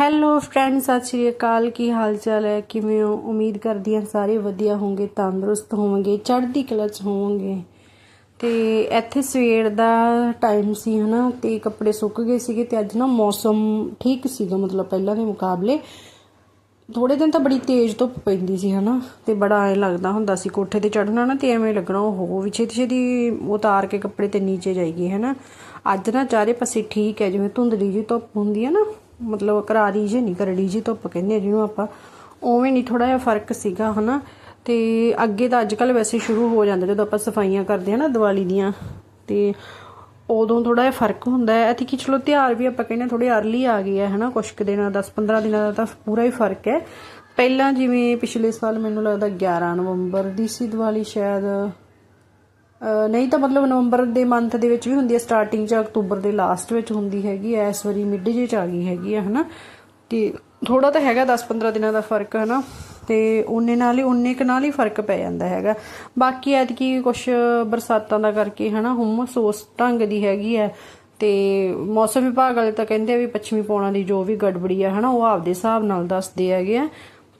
Hello friends ਸਤਿ ਸ਼੍ਰੀ ਅਕਾਲ। ਕੀ ਹਾਲ ਚਾਲ ਹੈ? ਕਿਵੇਂ ਹੋ? ਉਮੀਦ ਕਰਦੀ ਹਾਂ ਸਾਰੇ ਵਧੀਆ ਹੋਵੋਗੇ ਤੰਦਰੁਸਤ ਹੋਵੋਗੇ, ਚੜ੍ਹਦੀ ਕਲਾ ਚ ਹੋਵੋਗੇ। ਤੇ ਇੱਥੇ ਸਵੇਰ ਦਾ ਟਾਈਮ ਸੀ, ਹਨਾ, ਤੇ ਕੱਪੜੇ ਸੁੱਕ ਗਏ ਸੀਗੇ ਤੇ ਅੱਜ ਨਾ ਮੌਸਮ ਠੀਕ ਸੀਗਾ, ਮਤਲਬ ਪਹਿਲਾਂ ਦੇ ਮੁਕਾਬਲੇ। ਥੋੜੇ ਦਿਨ ਤਾਂ ਬੜੀ ਤੇਜ਼ ਧੁੱਪ ਪੈਂਦੀ ਸੀ, ਹਨਾ, ਤੇ ਬੜਾ ਐ ਲੱਗਦਾ ਹੁੰਦਾ ਸੀ ਕੋਠੇ ਤੇ ਚੜ੍ਹਨਾ ਨਾ ਤੇ ਐਵੇਂ ਲੱਗਣਾ ਉਹ ਵੀ ਛੇਤੀ ਛੇਤੀ ਉਤਾਰ ਕੇ ਕੱਪੜੇ ਤੇ ਨੀਚੇ ਜਾਈਏ, ਹਨਾ। ਅੱਜ ਨਾ ਚਾਰੇ ਪਾਸੇ ਠੀਕ ਹੈ, ਜਿਵੇਂ ਧੁੰਦਲੀ ਜੀ ਧੁੱਪ ਹੁੰਦੀ ਹੈ ਨਾ ਮਤਲਬ ਕਰਾਰੀ ਜੇ ਨਹੀਂ, ਕਰੜੀ ਜੀ ਧੁੱਪ ਕਹਿੰਦੇ ਜਿਹਨੂੰ ਆਪਾਂ, ਉਵੇਂ ਨਹੀਂ ਥੋੜਾ ਜਿਹਾ ਫ਼ਰਕ ਸੀਗਾ, ਹਨਾ? ਤੇ ਅੱਗੇ ਤਾਂ ਅੱਜ ਕੱਲ ਵੈਸੇ ਸ਼ੁਰੂ ਹੋ ਜਾਂਦਾ, ਜਦੋਂ ਆਪਾਂ ਸਫਾਈਆਂ ਕਰਦੇ ਹਾਂ ਨਾ ਦੀਵਾਲੀ ਦੀਆਂ, ਤੇ ਉਦੋਂ ਥੋੜਾ ਜਿਹਾ ਫ਼ਰਕ ਹੁੰਦਾ ਹੈ। ਐਤੀ ਕਿ ਚਲੋ ਤਿਉਹਾਰ ਵੀ ਆਪਾਂ ਕਹਿੰਦੇ ਥੋੜੇ ਅਰਲੀ ਆ ਗਏ ਹੈ ਹਨਾ? ਕੁਛ ਕੁ ਦਿਨਾਂ 10 15 ਦਿਨਾਂ ਦਾ ਤਾਂ ਪੂਰਾ ਹੀ ਫ਼ਰਕ ਹੈ। ਪਹਿਲਾਂ ਜਿਵੇਂ ਪਿਛਲੇ ਸਾਲ ਮੈਨੂੰ ਲੱਗਦਾ 11 ਨਵੰਬਰ ਦੀ ਸੀ ਦੀਵਾਲੀ ਸ਼ਾਇਦ। ਨਹੀਂ ਤਾਂ ਮਤਲਬ ਨਵੰਬਰ ਦੇ ਮੰਥ ਦੇ ਵਿੱਚ ਵੀ ਹੁੰਦੀ ਹੈ ਸਟਾਰਟਿੰਗ ਚ ਅਕਤੂਬਰ ਦੇ ਲਾਸਟ ਵਿੱਚ ਹੁੰਦੀ ਹੈਗੀ ਐ ਇਸ ਵਾਰੀ ਮਿਡ ਜੇ ਚ ਆ ਗਈ ਹੈਗੀ ਹੈ, ਹਨਾ? ਤੇ ਥੋੜਾ ਤਾਂ ਹੈਗਾ 10-15 ਦਿਨਾਂ ਦਾ ਫ਼ਰਕ, ਹਨਾ? ਤੇ ਉਹਨੇ ਨਾਲ ਹੀ, ਉਹਨੇ ਕ ਨਾਲ ਹੀ ਫ਼ਰਕ ਪੈ ਜਾਂਦਾ ਹੈਗਾ। ਬਾਕੀ ਐਤਕੀ ਕੁਝ ਬਰਸਾਤਾਂ ਦਾ ਕਰਕੇ, ਹਨਾ, ਹੁਮਸ ਉਸ ਢੰਗ ਦੀ ਹੈਗੀ ਹੈ। ਤੇ ਮੌਸਮ ਵਿਭਾਗ ਵਾਲੇ ਤਾਂ ਕਹਿੰਦੇ ਆ ਵੀ ਪੱਛਮੀ ਪੌਣਾ ਦੀ ਜੋ ਵੀ ਗੜਬੜੀ ਆ ਹਨਾ, ਉਹ ਆਪਦੇ ਹਿਸਾਬ ਨਾਲ ਦੱਸਦੇ ਹੈਗੇ ਆ।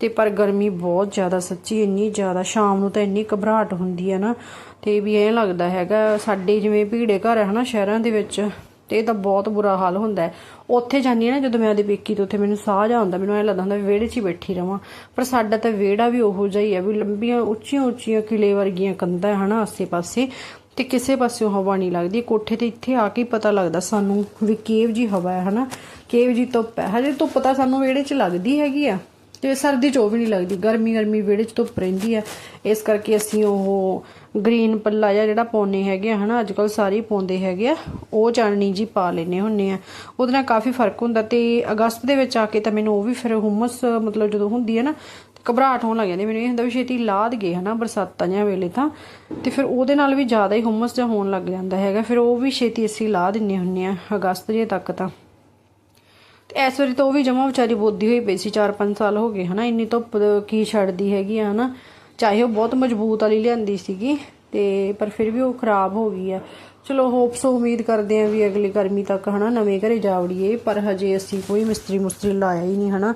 ਤੇ ਪਰ ਗਰਮੀ ਬਹੁਤ ਜ਼ਿਆਦਾ ਸੱਚੀ, ਇੰਨੀ ਜ਼ਿਆਦਾ, ਸ਼ਾਮ ਨੂੰ ਤਾਂ ਇੰਨੀ ਘਬਰਾਹਟ ਹੁੰਦੀ ਹੈ ਨਾ, ਤੇ ਵੀ ਐਂ ਲੱਗਦਾ ਹੈਗਾ, ਸਾਡੇ ਜਿਵੇਂ ਭੀੜੇ ਘਰ ਹੈ ਹਨਾ ਸ਼ਹਿਰਾਂ ਦੇ ਵਿੱਚ, ਤੇ ਇਹ ਤਾਂ ਬਹੁਤ ਬੁਰਾ ਹਾਲ ਹੁੰਦਾ ਉੱਥੇ ਜਾਂਦੀ ਹਾਂ ਨਾ, ਜਦੋਂ ਮੈਂ ਆਦੇ ਪੇਕੀ ਤੋਂ ਉੱਥੇ ਮੈਨੂੰ ਸਾਹ ਜਾ ਆਉਂਦਾ, ਮੈਨੂੰ ਐਂ ਲੱਗਦਾ ਹੁੰਦਾ ਵੀ ਵਿਹੜੇ 'ਚ ਹੀ ਬੈਠੀ ਰਵਾਂ। ਪਰ ਸਾਡਾ ਤਾਂ ਵਿਹੜਾ ਵੀ ਉਹੋ ਜਿਹਾ ਹੀ ਹੈ, ਵੀ ਲੰਬੀਆਂ ਉੱਚੀਆਂ ਉੱਚੀਆਂ ਕਿਲੇ ਵਰਗੀਆਂ ਕੰਧਾਂ ਹਨਾ ਆਸੇ-ਪਾਸੇ, ਤੇ ਕਿਸੇ ਪਾਸਿਓਂ ਹਵਾ ਨਹੀਂ ਲੱਗਦੀ। ਕੋਠੇ ਤੇ ਇੱਥੇ ਆ ਕੇ ਪਤਾ ਲੱਗਦਾ ਸਾਨੂੰ ਵੀ ਕੇਵ ਜੀ ਹਵਾ ਹੈ ਹਨਾ, ਕੇਵ ਜੀ ਧੁੱਪ ਹੈ। ਹਜੇ ਧੁੱਪ ਤਾਂ ਸਾਨੂੰ ਵਿਹੜੇ 'ਚ ਲੱਗਦੀ ਹੈਗੀ ਆ। ਤੇ ਸਰਦੀ ਚ ਉਹ ਵੀ ਨਹੀਂ ਲੱਗਦੀ। ਗਰਮੀ ਗਰਮੀ ਵਿਹੜੇ ਚ ਧੁੱਪ ਰਹਿੰਦੀ ਆ ਇਸ ਕਰਕੇ ਅਸੀਂ ਉਹ ਗ੍ਰੀਨ ਪੱਲਾ ਜਿਹਾ ਜਿਹੜਾ ਪਾਉਨੇ ਹੈਗੇ ਆ, ਹਨਾ ਅੱਜ ਕੱਲ ਸਾਰੇ ਪਾਉਂਦੇ ਹੈਗੇ ਆ, ਉਹ ਚਾਨਣੀ ਜੀ ਪਾ ਲੈਨੇ ਹੁੰਨੇ ਆ। ਉਹਦੇ ਨਾਲ ਕਾਫੀ ਫ਼ਰਕ ਹੁੰਦਾ ਤੇ ਅਗਸਤ ਦੇ ਵਿੱਚ ਆ ਕੇ ਤਾਂ ਮੈਨੂੰ ਉਹ ਵੀ ਫਿਰ ਹੁਮਸ ਮਤਲਬ ਜਦੋਂ ਹੁੰਦੀ ਹੈ ਨਾ, ਘਬਰਾਹਟ ਹੋਣ ਲੱਗ ਜਾਂਦੀ ਮੈਨੂੰ ਇਹ ਹੁੰਦਾ ਵੀ ਛੇਤੀ ਲਾਦ ਗਏ ਹਨਾ, ਬਰਸਾਤਾਂ ਜਾਂ ਵੇਲੇ ਤਾਂ। ਤੇ ਫਿਰ ਉਹਦੇ ਨਾਲ ਵੀ ਜ਼ਿਆਦਾ ਹੀ ਹੁਮਸ ਜਿਹਾ ਹੋਣ ਲੱਗ ਜਾਂਦਾ ਹੈਗਾ। ਫਿਰ ਉਹ ਵੀ ਛੇਤੀ ਅਸੀਂ ਲਾ ਦਿੰਨੇ ਹੁੰਨੇ ਆ ਅਗਸਤ ਜੇ ਤੱਕ ਤਾਂ। ਇਸ ਵਾਰੀ ਤਾਂ ਉਹ ਵੀ ਜਮਾ ਵਿਚਾਰੀ ਬੋਦੀ ਹੋਈ ਪਈ ਸੀ 4-5 ਸਾਲ ਹੋ ਗਏ, ਹਨਾ? ਇੰਨੀ ਧੁੱਪ ਕੀ ਛੱਡਦੀ ਹੈਗੀ ਆ, ਹਨਾ? ਚਾਹੇ ਉਹ ਬਹੁਤ ਮਜ਼ਬੂਤ ਵਾਲੀ ਲਿਆਂਦੀ ਸੀਗੀ, ਤੇ ਪਰ ਫਿਰ ਵੀ ਉਹ ਖਰਾਬ ਹੋ ਗਈ ਆ। ਚਲੋ ਹੋਪਸ ਉਮੀਦ ਕਰਦੇ ਆ ਵੀ ਅਗਲੀ ਗਰਮੀ ਤੱਕ, ਹਨਾ, ਨਵੇਂ ਘਰੇ ਜਾਵੜੀਏ ਪਰ ਹਜੇ ਅਸੀਂ ਕੋਈ ਮਿਸਤਰੀ ਮੁਸਤਰੀ ਲਾਇਆ ਹੀ ਨਹੀਂ, ਹਨਾ?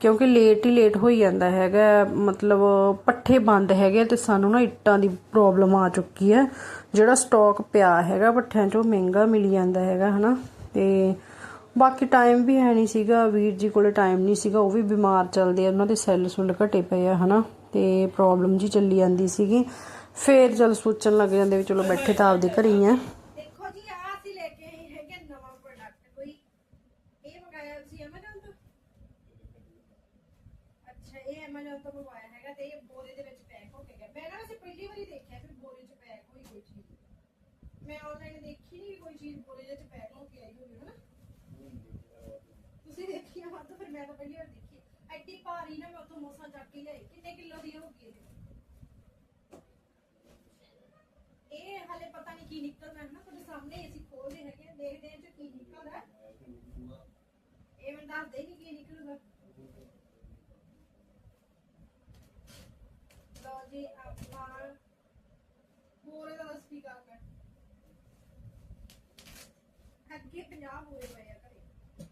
ਕਿਉਂਕਿ ਲੇਟ ਹੀ ਲੇਟ ਹੋਈ ਜਾਂਦਾ ਹੈਗਾ, ਮਤਲਬ ਪੱਠੇ ਬੰਦ ਹੈਗੇ ਤੇ ਸਾਨੂੰ ਨਾ ਇੱਟਾਂ ਦੀ ਪ੍ਰੋਬਲਮ ਆ ਚੁੱਕੀ ਹੈ ਜਿਹੜਾ ਸਟਾਕ ਪਿਆ ਹੈਗਾ ਪੱਠਿਆਂ 'ਚੋਂ, ਮਹਿੰਗਾ ਮਿਲ ਜਾਂਦਾ ਹੈਗਾ, ਹਨਾ? ਤੇ ਬਾਕੀ ਟਾਈਮ ਵੀ ਹੈ ਨਹੀਂ ਸੀਗਾ, ਵੀਰ ਜੀ ਕੋਲੇ ਟਾਈਮ ਨਹੀਂ ਸੀਗਾ, ਉਹ ਵੀ ਬਿਮਾਰ ਚੱਲਦੇ ਆ, ਉਹਨਾਂ ਦੇ ਸੈੱਲ ਸੁੱਲ ਘਟੇ ਪਏ ਆ, ਹਨਾ, ਤੇ ਪ੍ਰੋਬਲਮ ਜੀ ਚੱਲੀ ਜਾਂਦੀ ਸੀਗੀ। ਫੇਰ ਜਦ ਸੋਚਣ ਲੱਗ ਜਾਂਦੇ ਵੀ ਚਲੋ ਬੈਠੇ ਤਾਂ ਆਪਦੇ ਘਰ ਹੀ ਆ। ਦੇਖੋ ਜੀ ਆ ਅਸੀਂ ਲੈ ਕੇ ਆਏ ਹੈਗੇ ਨਵਾਂ ਪ੍ਰੋਡਕਟ ਕੋਈ ਇਹ ਮੰਗਾਇਆ ਸੀ Amazon ਤੋਂ? ਅੱਛਾ, ਇਹ Amazon ਤੋਂ ਮੰਗਵਾਇਆ ਹੈਗਾ ਤੇ ਇਹ ਬੋਰੇ ਦੇ ਵਿੱਚ ਪੈਕ ਹੋ ਕੇ ਗਿਆ। ਮੈਂ ਨਾ ਵੈਸੇ ਪਹਿਲੀ ਵਾਰੀ ਦੇਖਿਆ, ਫਿਰ ਬੋਰੇ 'ਚ ਪੈਕ ਹੋਈ ਕੋਈ ਚੀਜ਼। ਮੈਂ ਆਨਲਾਈਨ ਦੇਖੀ ਨਹੀਂ ਕੋਈ ਚੀਜ਼ ਬੋਰੇ ਦੇ ਪੈਕ ਤੁਸੀਂ ਦੇਖੀ ਆ ਤਾਂ ਫਿਰ ਮੈਂ ਤਾਂ ਪਹਿਲੀ ਵਾਰ ਦੇਖੀ ਐਡੀ ਭਾਰੀ ਨਾ ਮੈਂ ਉੱਥੋਂ ਮੋਸਾ ਚੱਕ ਕੇ ਲਿਆਈ। ਕਿੰਨੇ ਕਿਲੋ ਦੀ ਹੋਊਗੀ ਇਹ ਇਹ ਹਾਲੇ ਪਤਾ ਨਹੀਂ ਕੀ ਨਿਕਲਦਾ ਹੈ ਨਾ ਤੁਹਾਡੇ ਸਾਹਮਣੇ ਹੀ ਅਸੀਂ ਖੋਲਦੇ ਹੈਗੇ ਆ, ਦੇਖਦੇ ਹਾਂ ਚ ਕੀ ਨਿਕਲਦਾ ਹੈ। ਇਹ ਮੈਨੂੰ ਦੱਸਦੇ ਨਹੀਂ ਕੀ ਨਿਕਲੂਗਾ। ਲਓ ਜੀ ਆਪਾਂ ਬੋਰੇ ਦਾ ਰਸਪੀ ਕਰ ਕਰ ਅੱਗੇ 50 ਬੋਰੇ ਪਏ ਆ ਘਰੇ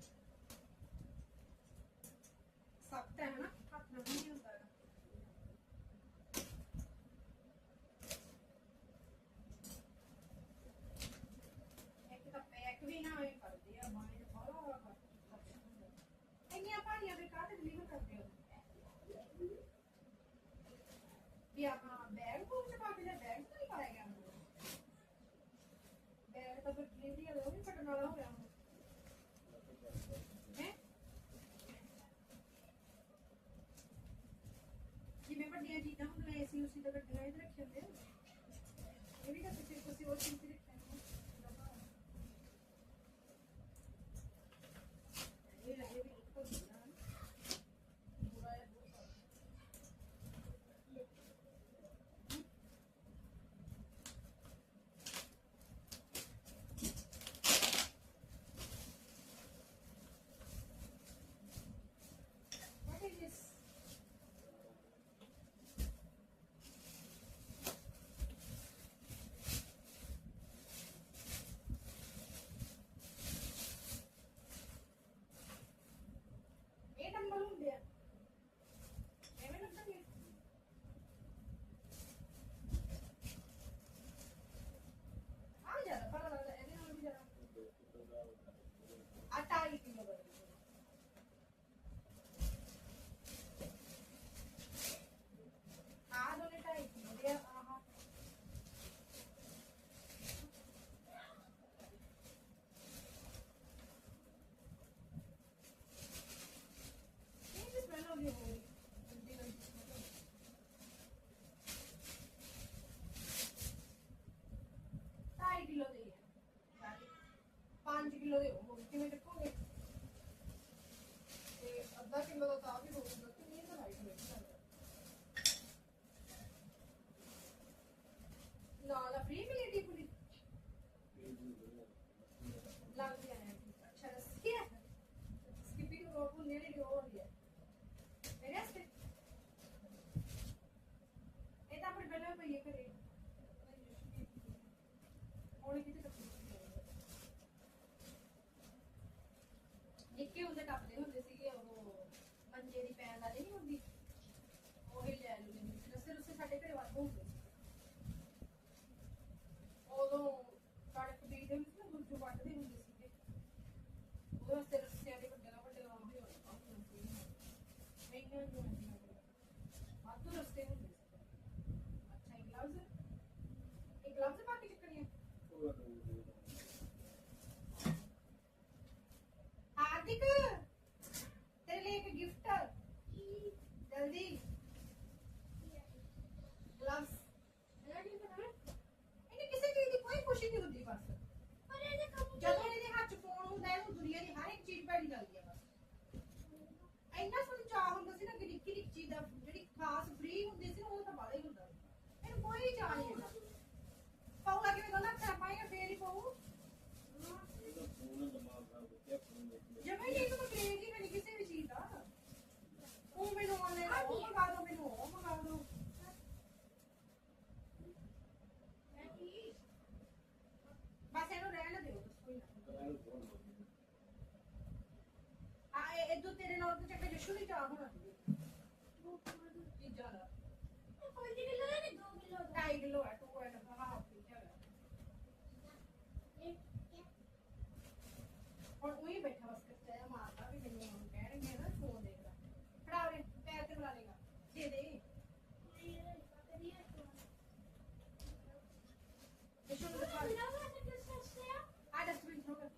ਸਖਤ ਹੈ ਨਾ ਹੱਥ ਨਾਲ ਨਹੀਂ ਹੁੰਦਾ ਹੈਗਾ। ਇੱਕ ਤਾਂ ਪੈਕ ਵੀ ਨਾ ਹੋਏ ਕਰਦੇ ਆ ਬਾਣੇ ਬੜਾ ਇੰਨੀਆਂ ਭਾਰੀਆਂ ਦੇ ਕਾਹਦੇ ਡਿਲੀਵਰ ਕਰਦੇ ਹੋ ਵੀ ਆਪਣਾ ਬੈਗ ਕੋਲ ਚ ਪਾ ਕੇ ਜਾਂ ਬੈਗ ਤਾਂ ਨਹੀਂ ਪਾਇਆ ਗਿਆ? ਬੈਗ ਤਾਂ ਫਿਰ ਡਿਲੀਵਰੀ ਵਾਲਾ ਉਹ ਵੀ ਫਟਣ ਵਾਲਾ ਹੋਇਆ ਹੁਣ। ਹੈ? ਜਿਵੇਂ ਵੱਡੀਆਂ ਚੀਜ਼ਾਂ ਹੁੰਦੀਆਂ ਏਸੀ ਉਸੀ ਤਾਂ ਗੱਡੀਆਂ ਇਹ ਰੱਖੇ ਹੁੰਦੇ ਆ। ਇਹ ਵੀ ਤਾਂ ਤੁਸੀਂ ਤੁਸੀਂ ਉਹ ਚੀਜ਼ ਖਾਸ ਫ੍ਰੀ ਹੁੰਦੀ ਸੀ ਉਹ ਤਾਂ ਬਾਹਲਾ ਹੀ ਹੁੰਦਾ। ਇਹਨੂੰ ਕੋਈ ਚਾਹ ਨਹੀਂ ਹੁੰਦਾ ਪਾਉਗਾ ਕਿਵੇਂ ਦੋਨਾਂ ਚਾਹ ਪਾਏਗਾ ਫੇਰ ਹੀ ਪਾਉ। ਜਮੇ ਨਹੀਂ ਤਾਂ ਕਰੇਜ ਹੀ ਨਹੀਂ ਕਿਸੇ ਵੀ ਚੀਜ਼ ਦਾ। ਉਹ ਮੈਨੂੰ ਆਨਲਾਈਨ ਉਹ ਮੰਗਾ ਦੋ ਮੈਨੂੰ ਉਹ ਮੰਗਾ ਦੋ। ਬਸ ਇਹਨੂੰ ਰਹਿਣ ਦਿਓ ਬਸ ਕੋਈ ਨਾ। ਆ ਇਹ ਇਦੋਂ ਤੇਰੇ ਨਾਲ ਤਾਂ ਚੱਕਰ ਜਸ਼ੂ ਦੀ ਚਾਹ ਹੋਣਾ ਚੀਜ਼ਾਂ ਦਾ 2 ਕਿਲੋ ਹੈ ਤੂੰ ਇਹ ਡੱਬਾ ਹਾਫ ਕਿਲੋ ਹੈ ਹੁਣ ਉਹੀ ਬੈਠਾ ਬਸ ਕੱਚਾ ਜਿਹਾ ਮਾਰਦਾ ਵੀ ਮੈਨੂੰ ਹੁਣ ਕਹਿਣਗੇ ਨਾ ਫੋਨ ਦੇਖਦਾ ਫੜਾ ਉਰੇ ਪੈਰ ਤੇ ਬੁਲਾ ਲੇਗਾ ਦੇ ਦੇ ਜਸ਼ੂ ਨੂੰ ਦਿਖਾ ਦੇ ਆ ਡਸਟਬਿਨ ਥਰੋ ਕਰ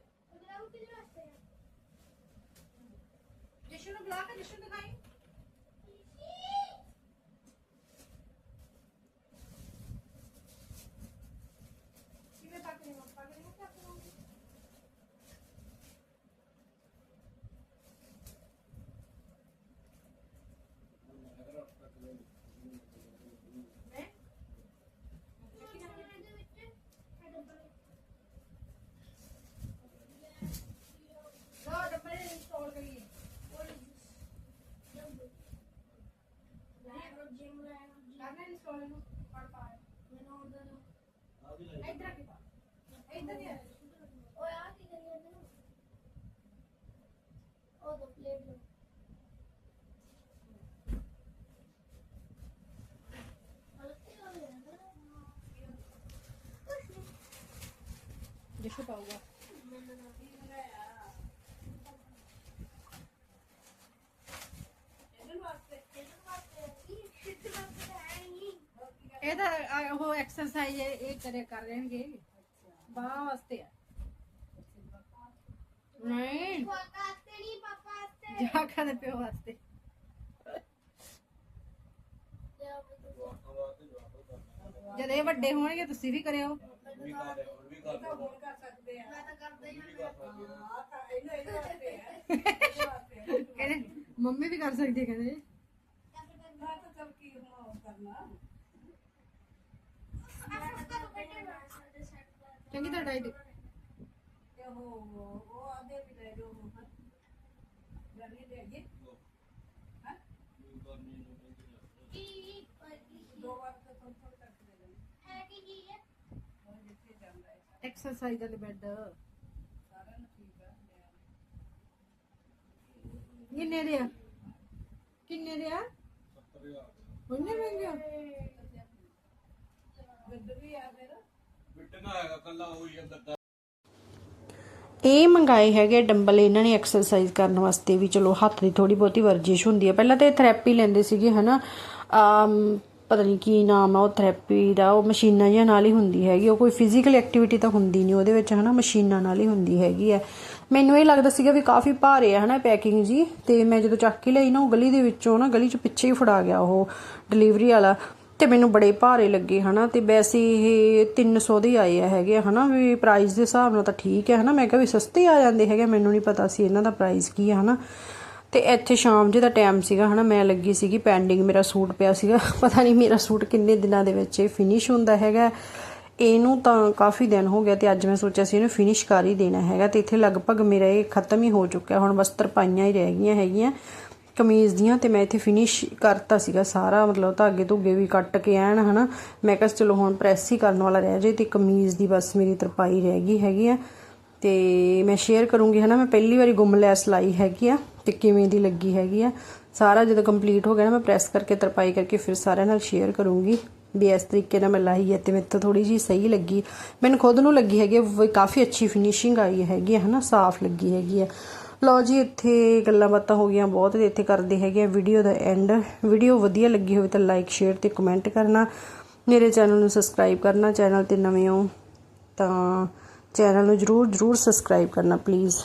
ਜਸ਼ੂ ਨੂੰ ਬੁਲਾ ਕੇ ਜਸ਼ੂ ਨੂੰ ਦਿਖਾਈ ਕਿਵੇਂ ਪੱਕ ਨਹੀਂ ਪੱਕ ਨਹੀਂ ਪੱਕ ਨਹੀਂ ਮੈਂ ਲੋ ਡੱਬੇ ਇੰਸਟਾਲ ਕਰੀਏ ਕਰਨਾ ਇੰਸਟਾਲ ਇਹਨੂੰ ਪੜ ਪਾ ਇੱਧਰ ਆ ਕੇ ਪਾ ਇੱਧਰ ਨਹੀਂ ਆ ਜਸ਼ੂ ਪਾਊਗਾ ਇਹ ਤਾਂ ਆ, ਉਹ ਐਕਸਰਸਾਈਜ਼ ਇਹ ਕਰੇ ਕਰ ਰਹਿਣਗੇ ਬਾਹਾਂ ਵਾਸਤੇ ਆ ਨਹੀਂ ਜਵਾਕਾਂ ਦੇ ਪਿਓ ਵਾਸਤੇ ਜਦ ਇਹ ਵੱਡੇ ਹੋਣਗੇ ਤੁਸੀਂ ਵੀ ਕਰਿਓ ਕਹਿੰਦੇ ਮੰਮੀ ਵੀ ਕਰ ਸਕਦੀ ਹੈ ਕਹਿੰਦੇ ਚੰਗੀ ਤਰ੍ਹਾਂ ਡਾਈਟ ਐਕਸਰਸਾਈਜ਼ ਵਾਲੇ ਬੈੱਡ ਕਿੰਨੇ ਦੇ ਆ? ਕਿੰਨੇ ਦੇ ਆ? ਉਹਨੇ ਮਹਿੰਗੇ ਆ? ਬਿੱਟਣਾ ਹੈਗਾ ਕੱਲਾ ਉਹੀ ਅੰਦਰ ਦਾ ਇਹ ਮੰਗਾਏ ਹੈਗੇ ਡੰਬਲ, ਇਹਨਾਂ ਨੇ ਐਕਸਰਸਾਈਜ਼ ਕਰਨ ਵਾਸਤੇ ਵੀ। ਚਲੋ, ਹੱਥ ਦੀ ਥੋੜੀ ਬਹੁਤੀ ਵਰਜਿਸ਼ ਹੁੰਦੀ ਹੈ ਪਹਿਲਾਂ ਤਾਂ ਇਹ ਥੈਰੇਪੀ ਲੈਂਦੇ ਸੀਗੇ, ਹਨਾ? ਪਤਾ ਨਹੀਂ ਕੀ ਨਾਮ ਆ, ਉਹ ਥੈਰੇਪੀ ਦਾ, ਉਹ ਮਸ਼ੀਨਾਂ ਜਿਹੀਆਂ ਨਾਲ ਹੀ ਹੁੰਦੀ ਹੈਗੀ। ਉਹ ਕੋਈ ਫਿਜ਼ੀਕਲ ਐਕਟੀਵਿਟੀ ਤਾਂ ਹੁੰਦੀ ਨਹੀਂ ਉਹਦੇ ਵਿੱਚ, ਹਨਾ? ਮਸ਼ੀਨਾਂ ਨਾਲ ਹੀ ਹੁੰਦੀ ਹੈਗੀ ਆ। ਮੈਨੂੰ ਇਹ ਲੱਗਦਾ ਸੀਗਾ ਵੀ ਕਾਫੀ ਭਾਰੇ ਆ, ਹਨਾ ਪੈਕਿੰਗ ਜੀ। ਤੇ ਮੈਂ ਜਦੋਂ ਚੱਕ ਕੇ ਲਈ ਨਾ, ਉਹ ਗਲੀ ਦੇ ਵਿੱਚੋਂ ਨਾ, ਗਲੀ ਚ ਪਿੱਛੇ ਹੀ ਫੜਾ ਗਿਆ ਉਹ ਡਿਲੀਵਰੀ ਵਾਲਾ। ਤੇ ਮੈਨੂੰ ਬੜੇ ਭਾਰੇ ਲੱਗੇ, ਹਨਾ, ਤੇ ਵੈਸੇ ਇਹ 300 ਦੇ ਆਏ ਆ ਹੈਗੇ ਆ, ਹਨਾ, ਵੀ ਪ੍ਰਾਈਸ ਦੇ ਹਿਸਾਬ ਨਾਲ ਤਾਂ ਠੀਕ ਹੈ ਹਨਾ, ਮੈਂ ਕਿਹਾ ਵੀ ਸਸਤੇ ਆ ਜਾਂਦੇ ਹੈਗੇ ਮੈਨੂੰ ਨਹੀਂ ਪਤਾ ਸੀ ਇਹਨਾਂ ਦਾ ਪ੍ਰਾਈਸ ਕੀ ਹੈ ਹਨਾ। ਤੇ ਇੱਥੇ ਸ਼ਾਮ ਜੇ ਦਾ ਟਾਈਮ ਸੀਗਾ, ਹਨਾ, ਮੈਂ ਲੱਗੀ ਸੀਗੀ ਪੈਂਡਿੰਗ ਮੇਰਾ ਸੂਟ ਪਿਆ ਸੀਗਾ, ਪਤਾ ਨਹੀਂ ਮੇਰਾ ਸੂਟ ਕਿੰਨੇ ਦਿਨਾਂ ਦੇ ਵਿੱਚ ਇਹ ਫਿਨਿਸ਼ ਹੁੰਦਾ ਹੈਗਾ। ਇਹਨੂੰ ਤਾਂ ਕਾਫੀ ਦਿਨ ਹੋ ਗਿਆ ਤੇ ਅੱਜ ਮੈਂ ਸੋਚਿਆ ਸੀ ਇਹਨੂੰ ਫਿਨਿਸ਼ ਕਰ ਹੀ ਦੇਣਾ ਹੈਗਾ, ਤੇ ਇੱਥੇ ਲਗਭਗ ਮੇਰਾ ਇਹ ਖਤਮ ਹੀ ਹੋ ਚੁੱਕਿਆ, ਹੁਣ ਬਸ ਤਰਪਾਈਆਂ ਹੀ ਰਹਿ ਗਈਆਂ ਹੈਗੀਆਂ। ਕਮੀਜ਼ ਦੀਆਂ ਤੇ ਮੈਂ ਇੱਥੇ ਫਿਨਿਸ਼ ਕਰਤਾ ਸੀਗਾ ਸਾਰਾ, ਮਤਲਬ ਧਾਗੇ ਧੁੱਗੇ ਵੀ ਕੱਟ ਕੇ ਐਨ, ਹਨਾ। ਮੈਂ ਕਿਹਾ ਚਲੋ ਹੁਣ ਪ੍ਰੈਸ ਹੀ ਕਰਨ ਵਾਲਾ ਰਹਿ ਜੇ ਤੇ ਕਮੀਜ਼ ਦੀ ਬਸ ਮੇਰੀ ਤਰਪਾਈ ਰਹਿ ਗਈ ਹੈਗੀ ਆ। ਤੇ ਮੈਂ ਸ਼ੇਅਰ ਕਰੂੰਗੀ, ਹਨਾ। ਮੈਂ ਪਹਿਲੀ ਵਾਰੀ ਗੁੰਮ ਲੈਸ ਲਾਈ ਹੈਗੀ ਆ ਤੇ ਕਿਵੇਂ ਦੀ ਲੱਗੀ ਹੈਗੀ ਆ। ਸਾਰਾ ਜਦੋਂ ਕੰਪਲੀਟ ਹੋ ਗਿਆ ਨਾ, ਮੈਂ ਪ੍ਰੈਸ ਕਰਕੇ, ਤਰਪਾਈ ਕਰਕੇ ਫਿਰ ਸਾਰਿਆਂ ਨਾਲ ਸ਼ੇਅਰ ਕਰੂੰਗੀ ਵੀ ਇਸ ਤਰੀਕੇ ਨਾਲ ਮੈਂ ਲਾਈ ਹੈ ਤੇ ਮੇਰੇ ਤੋਂ ਥੋੜੀ ਜੀ ਸਹੀ ਲੱਗੀ। ਮੈਨੂੰ ਖੁਦ ਨੂੰ ਲੱਗੀ ਹੈਗੀ ਆ, ਵੀ ਕਾਫੀ ਅੱਛੀ ਫਿਨਿਸ਼ਿੰਗ ਆਈ ਹੈਗੀ ਆ, ਹਨਾ। ਸਾਫ਼ ਲੱਗੀ ਹੈਗੀ ਆ। ਲਓ ਜੀ, ਇੱਥੇ ਗੱਲਾਂ ਬਾਤਾਂ ਹੋ ਗਈਆਂ ਬਹੁਤ ਇੱਥੇ ਕਰਦੇ ਹੈਗੇ ਆ ਵੀਡੀਓ ਦਾ ਐਂਡ ਵੀਡੀਓ ਵਧੀਆ ਲੱਗੀ ਹੋਵੇ ਤਾਂ ਲਾਈਕ ਸ਼ੇਅਰ ਤੇ ਕਮੈਂਟ ਕਰਨਾ। ਮੇਰੇ ਚੈਨਲ ਨੂੰ ਸਬਸਕ੍ਰਾਈਬ ਕਰਨਾ ਚੈਨਲ ਤੇ ਨਵੇਂ ਹੋ ਤਾਂ ਚੈਨਲ ਨੂੰ ਜਰੂਰ ਜਰੂਰ ਸਬਸਕ੍ਰਾਈਬ ਕਰਨਾ ਪਲੀਜ਼